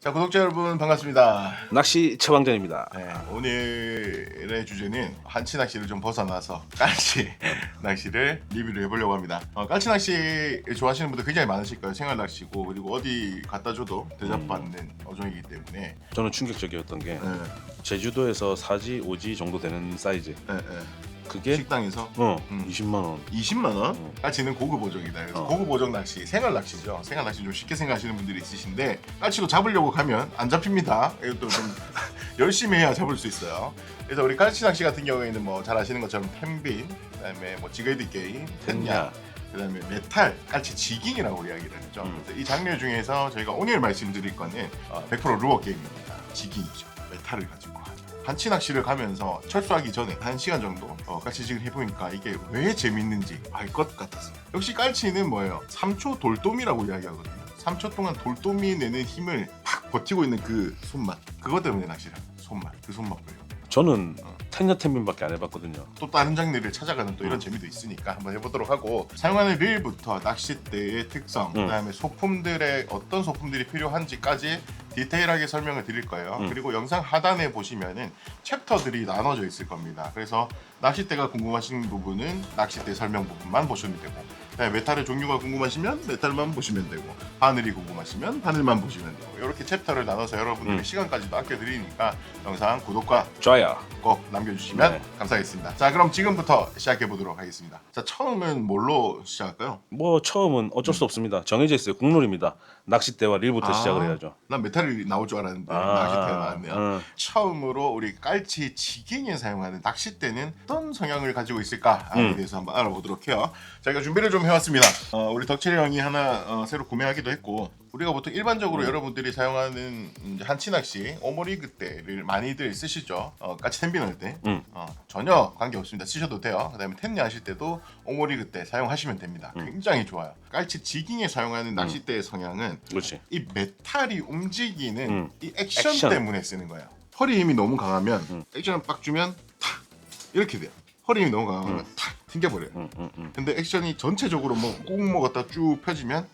자 구독자 여러분 반갑습니다. 낚시 처방전입니다. 네, 오늘의 주제는 한치 낚시를 좀 벗어나서 깔치 낚시를 리뷰를 해보려고 합니다. 어, 깔치 낚시 좋아하시는 분들 굉장히 많으실 거예요. 생활 낚시고 그리고 어디 갖다 줘도 대접받는 어종이기 때문에 저는 충격적이었던 게 네, 제주도에서 4지, 5지 정도 되는 사이즈. 네, 네. 그게 식당에서 어 음. 20만 원. 20만 원? 어. 깔치는 고급 어종이다. 그래서 어. 고급 어종 낚시, 생활 낚시죠. 생활 낚시 좀 쉽게 생각하시는 분들이 있으신데 깔치도 잡으려고 가면 안 잡힙니다. 이것도 좀 열심히 해야 잡을 수 있어요. 그래서 우리 깔치 낚시 같은 경우에는 뭐 잘 아시는 것처럼 텐빈, 그다음에 뭐 지그레이드 게임, 텐야, 그다음에 메탈, 깔치 지깅이라고 이야기를 하죠. 음. 그래서 이 장르 중에서 저희가 오늘 말씀드릴 거는 어, 100% 루어 게임입니다. 지깅이죠. 메탈을 가지고 한치 낚시를 가면서 철수하기 전에 한 시간 정도 어, 깔치질을 해보니까 이게 왜 재밌는지 알 것 같았습니다. 역시 깔치는 뭐예요? 3초 돌돔이라고 이야기하거든요. 3초 동안 돌돔이 내는 힘을 팍 버티고 있는 그 손맛. 그것 때문에 낚시를 합니다. 손맛. 그 손맛 보여. 저는 어. 텐녀텐민밖에 안 해봤거든요. 또 다른 장르를 찾아가는 또 이런 재미도 있으니까 한번 해보도록 하고 사용하는 릴부터 낚싯대의 특성, 음. 그다음에 소품들의 어떤 소품들이 필요한지까지 디테일하게 설명을 드릴 거예요. 음. 그리고 영상 하단에 보시면은 챕터들이 나눠져 있을 겁니다. 그래서 낚싯대가 궁금하신 부분은 낚싯대 설명 부분만 보시면 되고, 그다음에 메탈의 종류가 궁금하시면 메탈만 보시면 되고, 바늘이 궁금하시면 바늘만 보시면 되고, 이렇게 챕터를 나눠서 여러분들의 음. 시간까지도 아껴드리니까 영상 구독과 좋아요. 꼭 남겨주시면 네. 감사하겠습니다. 자, 그럼 지금부터 시작해 보도록 하겠습니다. 자, 처음은 뭘로 시작할까요? 뭐 처음은 어쩔 수 없습니다. 정해져 있어요. 국룰입니다. 낚싯대와 릴부터 아. 시작을 해야죠. 난 메탈이 나올 줄 알았는데 낚싯대가 나왔네요. 어. 처음으로 우리 깔치 지깅에 사용하는 낚싯대는 어떤 성향을 가지고 있을까에 음. 대해서 한번 알아보도록 해요. 저희가 준비를 좀 해왔습니다. 어, 우리 덕철이 형이 하나 어, 새로 구매하기도 했고 우리가 보통 일반적으로 음. 여러분들이 사용하는 이제 한치 낚시 오모리 그때를 많이들 쓰시죠. 어, 까치 텐빈 할 때. 음. 어, 전혀 관계 없습니다. 쓰셔도 돼요. 그다음에 텐리 하실 때도 오모리 그때 사용하시면 됩니다. 음. 굉장히 좋아요. 깔치 지깅에 사용하는 낚싯대의 성향은 그렇지. 이 메탈이 움직이는 음. 이 액션, 액션. 때문에 쓰는 거예요. 허리 힘이 너무 강하면 음. 액션을 빡 주면 탁 이렇게 돼요. 허리 힘이 너무 강하면 음. 탁 튕겨버려요. 응, 응, 응. 근데 액션이 전체적으로 뭐꾹 먹었다 쭉 펴지면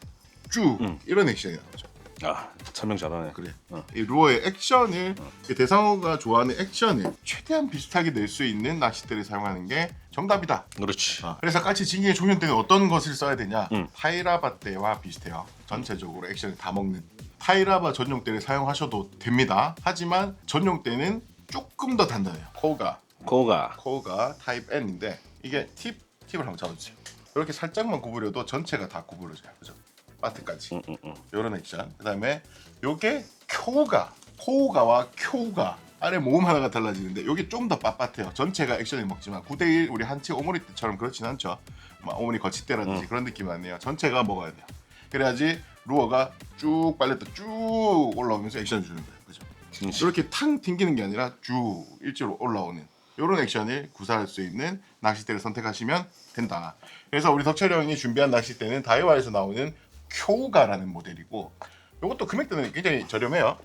쭉 음. 이런 액션이 나오죠. 아 설명 잘하네. 그래. 어. 이 루어의 액션을 어. 이 대상어가 좋아하는 액션을 최대한 비슷하게 낼 수 있는 낚싯대를 사용하는 게 정답이다. 그렇지. 아, 그래서 까치 징의 종현 때는 어떤 것을 써야 되냐? 음. 타이라바 때와 비슷해요. 전체적으로 액션을 다 먹는 타이라바 전용 때를 사용하셔도 됩니다. 하지만 전용 때는 조금 더 단단해요. 코가 코가 코가 타입 N인데 이게 팁 팁을 한번 잡아주세요. 이렇게 살짝만 구부려도 전체가 다 구부러져요. 그죠? 바트까지 응, 응, 응. 이런 액션. 그다음에 요게 쿄가 코가와 쿄가 아래 모음 하나가 달라지는데 요게 좀 더 빳빳해요. 전체가 액션을 먹지만 9대1 우리 한치 오모리 때처럼 그렇진 않죠. 막 오모리 거치대라든지 음. 그런 느낌 아니에요. 전체가 먹어야 돼요. 그래야지 루어가 쭉 빨렸다 쭉 올라오면서 액션을 주는 거예요. 그죠? 이렇게 탕 튕기는 게 아니라 쭉 일자로 올라오는 이런 액션을 구사할 수 있는 낚싯대를 선택하시면 된다. 그래서 우리 덕철이 형이 준비한 낚싯대는 다이와에서 나오는 쿄우가라는 모델이고 이것도 금액대는 굉장히 저렴해요.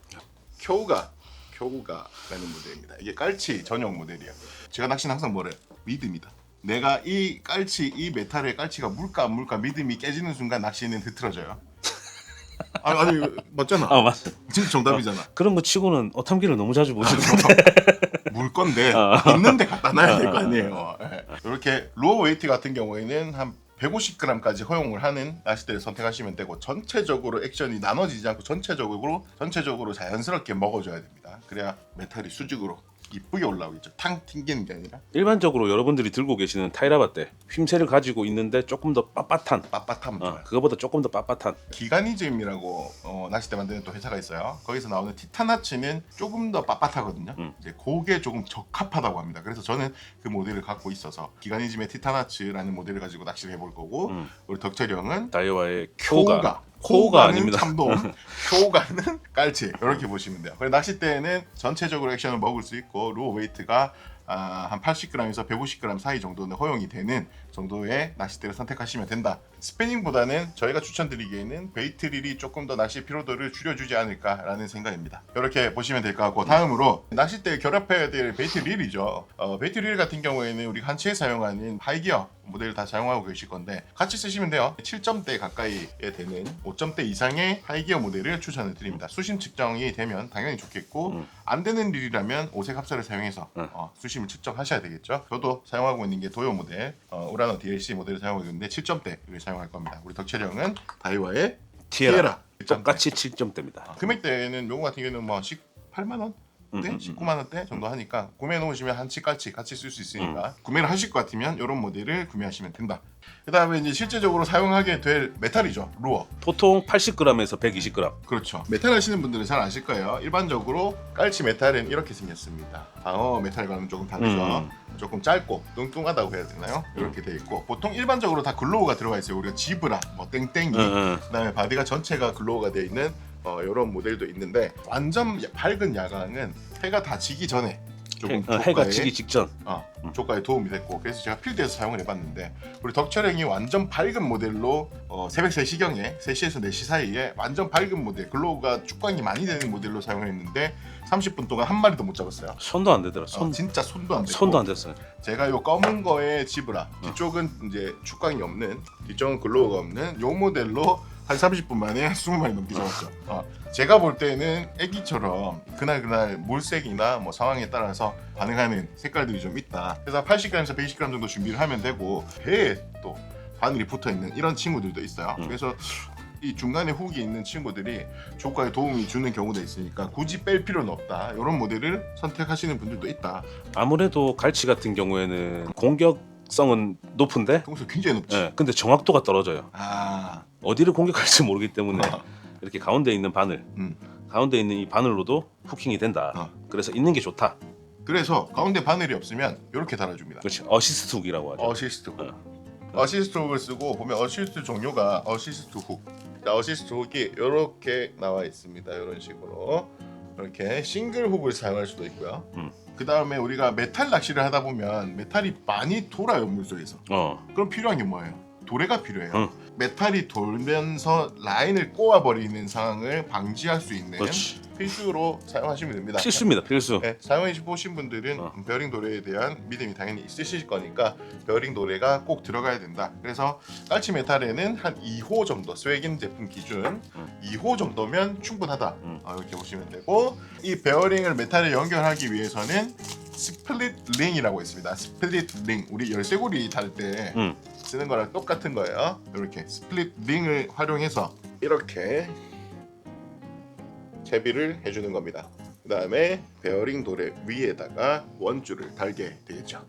쿄우가 쿄우가라는 모델입니다. 이게 깔치 전용 모델이에요. 제가 낚시는 항상 뭐래요? 믿음이다. 내가 이 깔치 이 메탈의 깔치가 물까 안 물까 믿음이 깨지는 순간 낚시는 흐트러져요. 아니, 아니 맞잖아. 아 맞아. 진짜 정답이잖아. 그런 거 치고는 어탐기를 너무 자주 아, 보시는데. 물 건데 어. 있는데 갖다 놔야 될 거 아니에요. 예. 이렇게 로어 웨이트 같은 경우에는 한 150g까지 허용을 하는 낚싯대를 선택하시면 되고 전체적으로 액션이 나눠지지 않고 전체적으로 전체적으로 자연스럽게 먹어줘야 됩니다. 그래야 메탈이 수직으로 이쁘게 올라오겠죠. 탕 튕기는 게 아니라 일반적으로 여러분들이 들고 계시는 타이라바대 휨새를 가지고 있는데 조금 더 빳빳한. 빳빳하면 좋아요. 어, 그거보다 조금 더 빳빳한. 기가니즘이라고 어, 낚싯대 만드는 또 회사가 있어요. 거기서 나오는 티타나치는 조금 더 빳빳하거든요. 음. 이제 그게 조금 적합하다고 합니다. 그래서 저는 그 모델을 갖고 있어서 기가니즘의 티타나츠라는 모델을 가지고 낚시를 해볼 거고 음. 우리 덕철이 형은 다이와의 쿄가. 코가는 아닙니다. 참돔, 쿄가는 깔치 이렇게 보시면 돼요. 그리고 낚싯대는 전체적으로 액션을 먹을 수 있고 루어 웨이트가 아, 한 80g에서 150g 사이 정도는 허용이 되는 정도의 낚싯대를 선택하시면 된다. 스패닝보다는 저희가 추천드리기에는 베이트릴이 조금 더 낚시 피로도를 줄여주지 않을까라는 생각입니다. 이렇게 보시면 될 것 같고 다음으로 낚싯대에 결합해야 될 베이트릴이죠. 어, 베이트릴 같은 경우에는 우리 한치에 사용하는 하이기어 모델을 다 사용하고 계실 건데 같이 쓰시면 돼요. 7점대 가까이에 되는 5점대 이상의 하이기어 모델을 추천을 드립니다. 수심 측정이 되면 당연히 좋겠고 음. 안 되는 릴이라면 오색 합사를 사용해서 음. 어, 수심을 측정하셔야 되겠죠. 저도 사용하고 있는 게 도요 모델, 어, 우라노 DLC 모델을 사용하고 있는데 7점대를 사용할 겁니다. 우리 덕채령은 다이와의 티에라. 티에라. 똑같이 7점대입니다. 아, 금액대는 요거 같은 경우는 뭐 18만 원? 음, 네, 음, 음. 19만 원대 정도 하니까 구매해 놓으시면 한치 깔치 같이 쓸수 음. 있으니까 구매를 하실 것 같으면 이런 모델을 구매하시면 된다. 그다음에 이제 실제적으로 사용하게 될 메탈이죠. 루어. 보통 80g에서 120g. 그렇죠. 메탈 하시는 분들은 잘 아실 거예요. 일반적으로 깔치 메탈은 이렇게 생겼습니다. 방어 메탈과는 조금 다르죠. 음. 조금 짧고 뚱뚱하다고 해야 되나요? 이렇게 돼 있고 보통 일반적으로 다 글로우가 들어가 있어요. 우리가 지브라, 뭐 땡땡이, 응, 응. 그다음에 바디가 전체가 글로우가 되어 있는 어, 이런 모델도 있는데 완전 밝은 야광은 해가 다 지기 전에 조금 해, 어, 해가 조가에- 지기 직전. 어, 음. 조가에 도움이 됐고 그래서 제가 필드에서 사용을 해봤는데 우리 덕철형이 완전 밝은 모델로 어, 새벽 3시경에 3시에서 4시 사이에 완전 밝은 모델 글로우가 축광이 많이 되는 모델로 사용을 했는데 30분 동안 한 마리도 못 잡았어요 손도 안 되더라. 손 어, 진짜 손도 안 되고 손도 안 됐어요. 제가 요 검은 거에 지브라 뒤쪽은 이제 축광이 없는 뒤쪽은 글로우가 없는 요 모델로 한 30분 만에 20마리 넘게 잡았죠. 어, 제가 볼 때는 애기처럼 그날 그날 물색이나 뭐 상황에 따라서 반응하는 색깔들이 좀 있다. 그래서 80g에서 120g 정도 준비를 하면 되고 배에 또 바늘이 붙어 있는 이런 친구들도 있어요. 음. 그래서 이 중간에 훅이 있는 친구들이 조과에 도움이 주는 경우도 있으니까 굳이 뺄 필요는 없다. 이런 모델을 선택하시는 분들도 있다. 아무래도 갈치 같은 경우에는 공격 성은 높은데 동수 굉장히 높지. 예, 근데 정확도가 떨어져요. 아, 어디를 공격할지 모르기 때문에 어. 이렇게 가운데 있는 바늘, 음. 가운데 있는 이 바늘로도 후킹이 된다. 어. 그래서 있는 게 좋다. 그래서 가운데 바늘이 없으면 이렇게 달아줍니다. 그렇지. 어시스트 훅이라고 하죠. 어시스트 훅. 어시스트 훅을 쓰고 보면 어시스트 종류가 어시스트 훅. 자, 어시스트 훅이 이렇게 나와 있습니다. 이런 식으로 이렇게 싱글 훅을 사용할 수도 있고요. 음. 그 다음에 우리가 메탈 낚시를 하다 보면 메탈이 많이 돌아요 물속에서. 어. 그럼 필요한 게 뭐예요? 도래가 필요해요. 응. 메탈이 돌면서 라인을 꼬아버리는 상황을 방지할 수 있는 그렇지. 필수로 사용하시면 됩니다. 필수입니다. 필수. 네, 사용해 보신 분들은 어. 베어링 도래에 대한 믿음이 당연히 있으실 거니까 베어링 도래가 꼭 들어가야 된다. 그래서 깔치 메탈에는 한 2호 정도 스웨긴 제품 기준 음. 2호 정도면 충분하다. 음. 어, 이렇게 보시면 되고 이 베어링을 메탈에 연결하기 위해서는 스플릿 링이라고 있습니다. 스플릿 링 우리 열쇠고리 달 때 음. 쓰는 거랑 똑같은 거예요. 이렇게 스플릿 링을 활용해서 이렇게 채비를 해주는 겁니다. 그 다음에 베어링 도래 위에다가 원줄을 달게 되겠죠.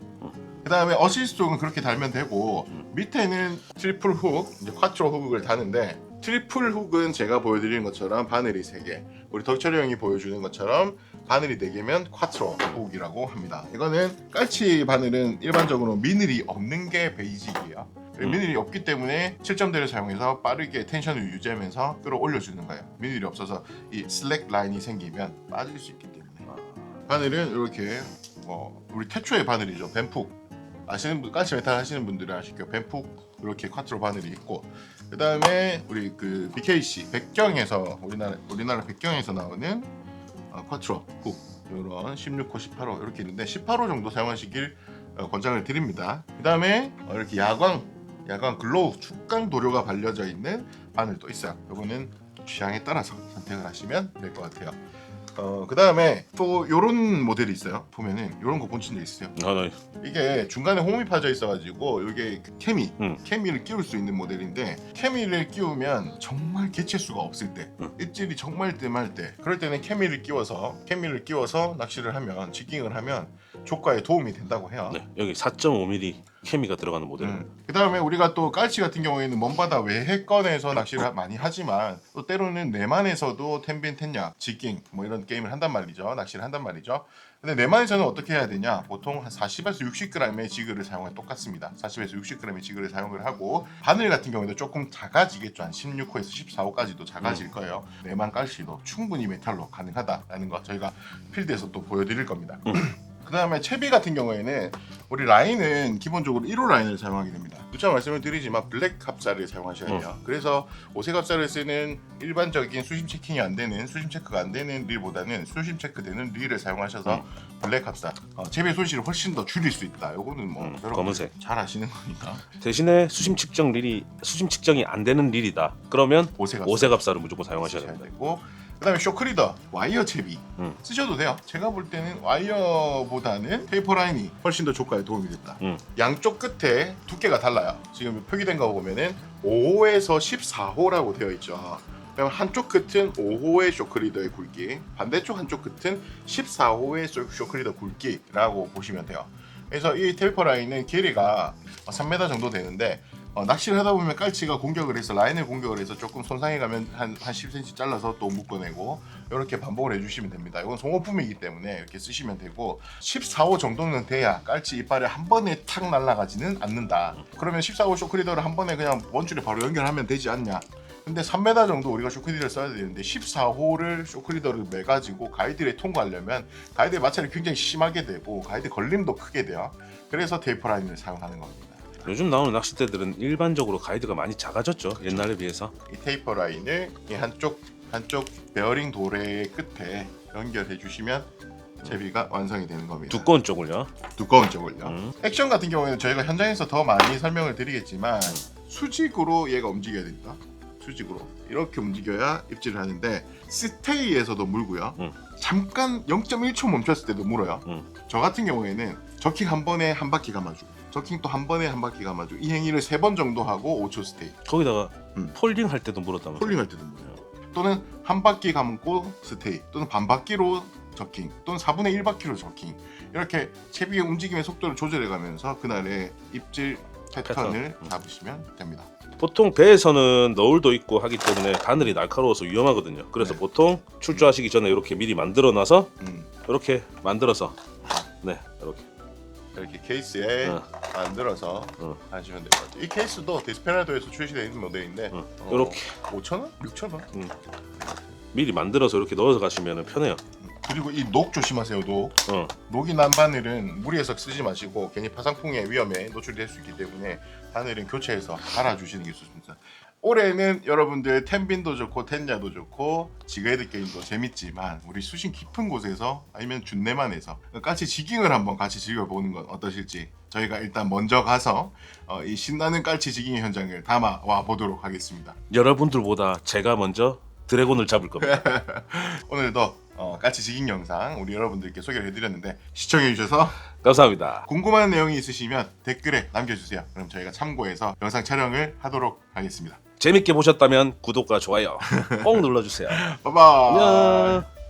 그 다음에 어시스트 훅은 그렇게 달면 되고 음. 밑에는 트리플 훅, 이제 쿼트로 훅을 다는데 트리플 훅은 제가 보여드리는 것처럼 바늘이 3개 우리 덕철이 형이 보여주는 것처럼 바늘이 4개면 쿼트로 훅이라고 합니다. 이거는 깔치 바늘은 일반적으로 미늘이 없는 게 베이직이에요. 음. 미늘이 없기 때문에 7점대를 사용해서 빠르게 텐션을 유지하면서 끌어올려주는 거예요. 미늘이 없어서 이 슬랙 라인이 생기면 빠질 수 있기 때문에 바늘은 이렇게 뭐 우리 태초의 바늘이죠. 뱀푹 아시는 분 깔치 메탈 하시는 분들은 아실 거예요. 뱀푹 이렇게 쿼트로 바늘이 있고 그 다음에 우리 그 BKC 백경에서 우리나라 우리나라 백경에서 나오는 어, 쿼트로 훅 이런 16호, 18호 이렇게 있는데 18호 정도 사용하시길 어, 권장을 드립니다. 그 다음에 어, 이렇게 야광 야광 글로우 축강 도료가 발려져 있는 바늘도 있어요. 이거는 취향에 따라서 선택을 하시면 될 것 같아요. 어, 그 다음에 또 이런 모델이 있어요. 보면은 이런 거 본친 적 있어요. 어, 네. 이게 중간에 홈이 파져 있어가지고 이게 그 케미 음. 케미를 끼울 수 있는 모델인데 케미를 끼우면 정말 개체수가 없을 때 음. 입질이 정말 뜸할 때 그럴 때는 케미를 끼워서 케미를 끼워서 낚시를 하면 지깅을 하면 조과에 도움이 된다고 해요. 네. 여기 4.5mm 케미가 들어가는 모델. 음. 그 다음에 우리가 또 깔치 같은 경우에는 먼바다 외해권에서 낚시를 하- 많이 하지만 또 때로는 내만에서도 텐빈 텐약, 지깅 뭐 이런 게임을 한단 말이죠. 낚시를 한단 말이죠. 근데 내만에서는 어떻게 해야 되냐? 보통 한 40에서 60g의 지그를 사용해 똑같습니다. 40에서 60g의 지그를 사용을 하고 바늘 같은 경우에도 조금 작아지겠죠. 한 16호에서 14호까지도 작아질 거예요. 내만 깔치도 충분히 메탈로 가능하다라는 거 저희가 필드에서 또 보여드릴 겁니다. 그그 다음에 채비 같은 경우에는 우리 라인은 기본적으로 1호 라인을 사용하게 됩니다. 누차 말씀을 드리지만 블랙 합사를 사용하셔야 돼요. 그래서 오색 합사를 쓰는 일반적인 수심 체킹이 안 되는 수심 체크가 안 되는 릴보다는 수심 체크되는 릴을 사용하셔서 블랙 합사 어, 채비 손실을 훨씬 더 줄일 수 있다. 요거는 뭐 음, 여러분 검은색. 잘 아시는 거니까 대신에 수심 측정 릴이 수심 측정이 안 되는 릴이다. 그러면 오색 합사를 무조건 사용하셔야 됩니다. 되고 그다음에 쇼크리더 와이어 채비 음. 쓰셔도 돼요. 제가 볼 때는 와이어보다는 테이퍼 라인이 훨씬 더 조가에 도움이 됐다. 음. 양쪽 끝에 두께가 달라요. 지금 표기된 거 보면은 5호에서 14호라고 되어 있죠. 그럼 한쪽 끝은 5호의 쇼크리더의 굵기, 반대쪽 한쪽 끝은 14호의 쇼- 쇼크리더 굵기라고 보시면 돼요. 그래서 이 테이퍼 라인은 길이가 3m 정도 되는데 어, 낚시를 하다 보면 깔치가 공격을 해서 라인을 공격을 해서 조금 손상해 가면 한, 한 10cm 잘라서 또 묶어내고 이렇게 반복을 해주시면 됩니다. 이건 송호품이기 때문에 이렇게 쓰시면 되고 14호 정도는 돼야 깔치 이빨에 한 번에 탁 날아가지는 않는다. 그러면 14호 쇼크리더를 한 번에 그냥 원줄에 바로 연결하면 되지 않냐? 근데 3m 정도 우리가 쇼크리더를 써야 되는데 14호를 쇼크리더를 매가지고 가이드를 통과하려면 가이드의 마찰이 굉장히 심하게 되고 가이드 걸림도 크게 돼요. 그래서 테이프 라인을 사용하는 겁니다. 요즘 나오는 낚싯대들은 일반적으로 가이드가 많이 작아졌죠. 옛날에 비해서. 이 테이퍼 라인을 이 한쪽 한쪽 베어링 도래의 끝에 연결해 주시면 제비가 완성이 되는 겁니다. 두꺼운 쪽을요. 두꺼운 쪽을요. 음. 액션 같은 경우에는 저희가 현장에서 더 많이 설명을 드리겠지만 수직으로 얘가 움직여야 됩니다. 수직으로 이렇게 움직여야 입질을 하는데 스테이에서도 물고요. 음. 잠깐 0.1초 멈췄을 때도 물어요. 음. 저 같은 경우에는 저킹 한 번에 한 바퀴 감아주고 저킹 또 한 번에 한 바퀴 감아주고 이 행위를 세 번 정도 하고 5초 스테이. 거기다가 음. 폴딩 할 때도 물었다면서. 폴링할 때도 물어요. 또는 한 바퀴 감고 스테이 또는 반 바퀴로 저킹 또는 4분의 1 바퀴로 저킹 이렇게 채비의 움직임의 속도를 조절해 가면서 그날의 입질 패턴을 패턴. 음. 잡으시면 됩니다. 보통 배에서는 너울도 있고 하기 때문에 바늘이 날카로워서 위험하거든요. 그래서 네. 보통 출조하시기 전에 이렇게 미리 만들어 놔서 음, 이렇게 만들어서 네 이렇게 이렇게 케이스에 어. 만들어서 어. 하시면 될 것 같아요. 이 케이스도 데스페라도에서 출시되어 있는 모델인데 어, 어, 이렇게 5천 원, 6천 원. 미리 만들어서 이렇게 넣어서 가시면 편해요. 그리고 이 녹 조심하세요. 녹. 어. 녹이 난 바늘은 무리해서 쓰지 마시고 괜히 파상풍의 위험에 노출될 수 있기 때문에 바늘은 교체해서 갈아주시는 게 좋습니다. 올해는 여러분들 텐빈도 좋고 텐자도 좋고 지그헤드 게임도 재밌지만 우리 수심 깊은 곳에서 아니면 준내만에서 같이 지깅을 한번 같이 즐겨보는 건 어떠실지 저희가 일단 먼저 가서 어, 이 신나는 깔치 지깅 현장을 담아 와 보도록 하겠습니다. 여러분들보다 제가 먼저 드래곤을 잡을 겁니다. 오늘도 어, 깔치 지깅 영상 우리 여러분들께 소개를 해드렸는데 시청해주셔서 감사합니다. 궁금한 내용이 있으시면 댓글에 남겨주세요. 그럼 저희가 참고해서 영상 촬영을 하도록 하겠습니다. 재밌게 보셨다면 구독과 좋아요 꼭 눌러주세요. 빠바이. 안녕.